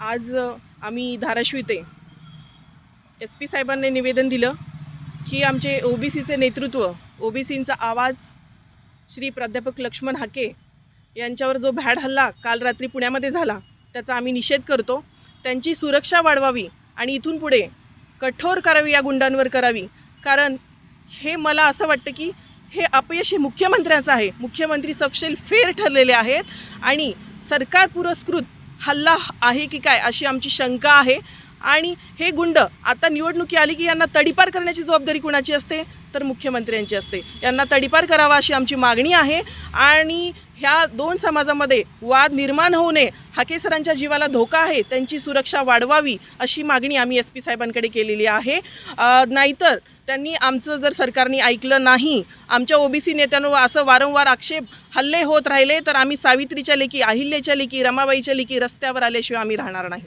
आज आम्ही धाराशिव इथे एस पी साहेबांनी निवेदन दिलं की आमचे ओ बी सीचे नेतृत्व ओ बी सींचा आवाज श्री प्राध्यापक लक्ष्मण हाके यांच्यावर जो भॅड हल्ला काल रात्री पुण्यामध्ये झाला त्याचा आम्ही निषेध करतो. त्यांची सुरक्षा वाढवावी आणि इथून पुढे कठोर करावी या गुंडांवर करावी. कारण हे मला असं वाटतं की हे अपयश हे मुख्यमंत्र्यांचं आहे. मुख्यमंत्री सपशेल फेर ठरलेले आहेत आणि सरकार पुरस्कृत हल्ला आहे की काय अशी आमची शंका आहे. आणि हे गुंड आता निवडणुकी आली की यांना तडीपार करण्याची जबाबदारी कुणाची असते? तर मुख्यमंत्र्यांची असते. यांना तडीपार करावा अशी आमची मागणी आहे आणि ह्या दोन समाजामध्ये वाद निर्माण होऊ नये हाकेसरांच्या जीवाला धोका आहे त्यांची सुरक्षा वाढवावी अशी मागणी आम्ही एस पी साहेबांकडे केलेली आहे. नाहीतर त्यांनी आमचं जर सरकारने ऐकलं नाही आमच्या ओबीसी नेत्यांवर असं वारंवार आक्षेप हल्ले होत राहिले तर आम्ही सावित्रीच्या लेखी अहिल्याच्या लेखी रमाबाईच्या लेखी रस्त्यावर आल्याशिवाय आम्ही राहणार नाही.